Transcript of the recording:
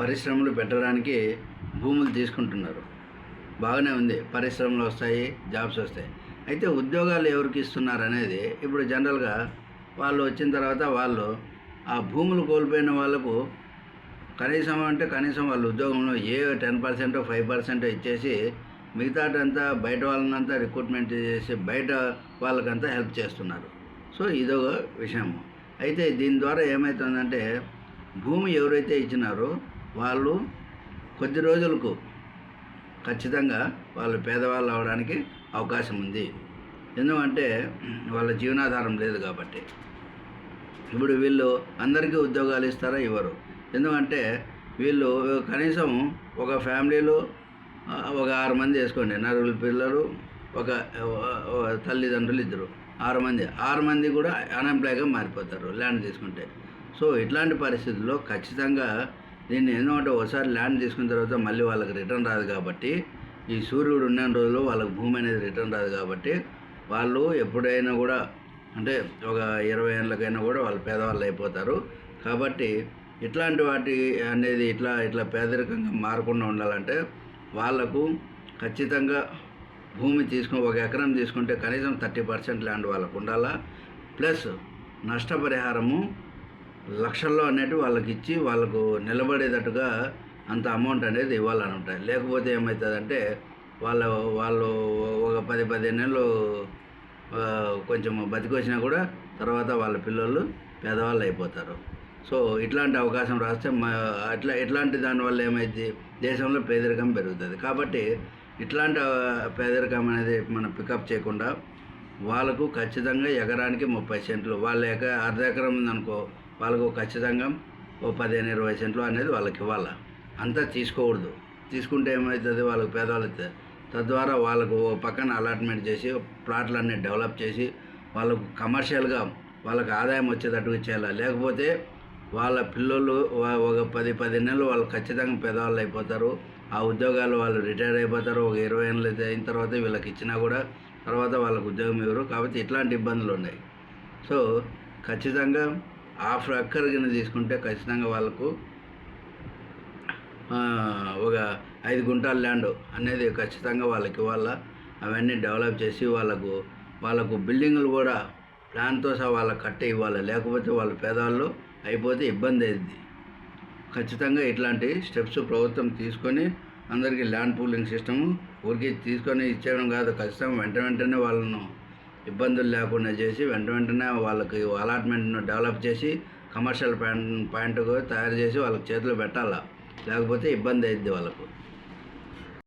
పరిశ్రమలు పెట్టడానికి భూములు తీసుకుంటున్నారు. బాగానే ఉంది. పరిశ్రమలు వస్తాయి జాబ్స్ వస్తాయి. అయితే ఉద్యోగాలు ఎవరికి ఇస్తున్నారు అనేది ఇప్పుడు జనరల్గా వాళ్ళు వచ్చిన తర్వాత వాళ్ళు ఆ భూములు కోల్పోయిన వాళ్ళకు కనీసం అంటే కనీసం వాళ్ళు ఉద్యోగంలో a ten percent five percent ఇచ్చేసి మిగతాటంతా బయట వాళ్ళనంతా రిక్రూట్మెంట్ చేసి బయట వాళ్ళకంతా హెల్ప్ చేస్తున్నారు. సో ఇదొక విషయం అయితే దీని ద్వారా ఏమవుతుందంటే భూమి ఎవరైతే ఇచ్చినారో వాళ్ళు కొద్ది రోజులకు ఖచ్చితంగా వాళ్ళు పేదవాళ్ళు అవడానికి అవకాశం ఉంది. ఎందుకంటే వాళ్ళ జీవనాధారం లేదు కాబట్టి. ఇప్పుడు వీళ్ళు అందరికీ ఉద్యోగాలు ఇస్తారా? ఇవ్వరు. ఎందుకంటే వీళ్ళు కనీసం ఒక ఫ్యామిలీలో ఒక ఆరు మంది వేసుకోండి. నలుగురు పిల్లలు ఒక ఒక తల్లిదండ్రులు ఇద్దరు. ఆరు మంది. ఆరు మంది కూడా అన్ఎంప్లాయ్గా మారిపోతారు ల్యాండ్ తీసుకుంటే. సో ఇట్లాంటి పరిస్థితుల్లో ఖచ్చితంగా దీన్ని ఎందుకంటే ఒకసారి ల్యాండ్ తీసుకున్న తర్వాత మళ్ళీ వాళ్ళకి రిటర్న్ రాదు కాబట్టి ఈ సూర్యుడు ఉన్న రోజులు వాళ్ళకి భూమి అనేది రిటర్న్ రాదు కాబట్టి వాళ్ళు ఎప్పుడైనా కూడా అంటే ఒక ఇరవై ఏళ్ళకైనా కూడా వాళ్ళు పేదవాళ్ళు అయిపోతారు. కాబట్టి ఇట్లాంటి వాటి అనేది ఇట్లా ఇట్లా పేదరికంగా మారకుండా ఉండాలంటే వాళ్ళకు ఖచ్చితంగా భూమి తీసుకుని ఒక ఎకరం తీసుకుంటే కనీసం థర్టీ పర్సెంట్ ల్యాండ్ వాళ్ళకు ఉండాలా? ప్లస్ నష్టపరిహారము లక్షల్లో అనేటివి వాళ్ళకి ఇచ్చి వాళ్ళకు నిలబడేటట్టుగా అంత అమౌంట్ అనేది ఇవ్వాలని ఉంటాయి. లేకపోతే ఏమవుతుందంటే వాళ్ళ వాళ్ళు ఒక పది పదిహేను నెలలు కొంచెం బతికొచ్చినా కూడా తర్వాత వాళ్ళ పిల్లలు పేదవాళ్ళు అయిపోతారు. సో ఇట్లాంటి అవకాశం రాస్తే మా అట్లా ఇట్లాంటి దానివల్ల ఏమైంది దేశంలో పేదరికం పెరుగుతుంది. కాబట్టి ఇట్లాంటి పేదరికం అనేది మనం పికప్ చేయకుండా వాళ్ళకు ఖచ్చితంగా ఎకరానికి ముప్పై సెంట్లు వాళ్ళ ఎక అర్ధ ఎకరం ఉందనుకో వాళ్ళకు ఖచ్చితంగా ఓ పదిహేను ఇరవై సెంట్లు అనేది వాళ్ళకి ఇవ్వాలి? అంతా తీసుకోకూడదు. తీసుకుంటే ఏమవుతుంది వాళ్ళకి పేదవాళ్ళు అవుతుంది తద్వారా వాళ్ళకు ఓ పక్కన అలాట్మెంట్ చేసి ప్లాట్లన్నీ డెవలప్ చేసి వాళ్ళకు కమర్షియల్గా వాళ్ళకి ఆదాయం వచ్చేటట్టుగా చేయాలి? లేకపోతే వాళ్ళ పిల్లలు ఒక పది పది నెలలు వాళ్ళు ఖచ్చితంగా పేదవాళ్ళు అయిపోతారు. ఆ ఉద్యోగాలు వాళ్ళు రిటైర్ అయిపోతారు. ఒక ఇరవై ఏళ్ళు అయితే అయిన తర్వాత వీళ్ళకి ఇచ్చినా కూడా తర్వాత వాళ్ళకు ఉద్యోగం ఇవ్వరు. కాబట్టి ఇట్లాంటి ఇబ్బందులు ఉన్నాయి. సో ఖచ్చితంగా హాఫ్ ఎక్కర్ కింద తీసుకుంటే ఖచ్చితంగా వాళ్ళకు ఒక ఐదు గుంటల ల్యాండ్ అనేది ఖచ్చితంగా వాళ్ళకి వాళ్ళ అవన్నీ డెవలప్ చేసి వాళ్ళకు వాళ్ళకు బిల్డింగులు కూడా ప్లాన్తో సహా వాళ్ళకి కట్టే ఇవ్వాలి. లేకపోతే వాళ్ళ పేదవాళ్ళు అయిపోతే ఇబ్బంది అయింది ఖచ్చితంగా ఇట్లాంటి స్టెప్స్ ప్రభుత్వం తీసుకొని అందరికీ ల్యాండ్ పూలింగ్ సిస్టము ఊరికి తీసుకొని ఇచ్చేయడం కాదు. ఖచ్చితంగా వెంట వెంటనే వాళ్ళను ఇబ్బందులు లేకుండా చేసి వెంట వెంటనే వాళ్ళకి అలాట్మెంట్ను డెవలప్ చేసి కమర్షియల్ పాయింట్ పాయింట్ తయారు చేసి వాళ్ళకి చేతిలో పెట్టాలా? లేకపోతే ఇబ్బంది అయింది వాళ్ళకు.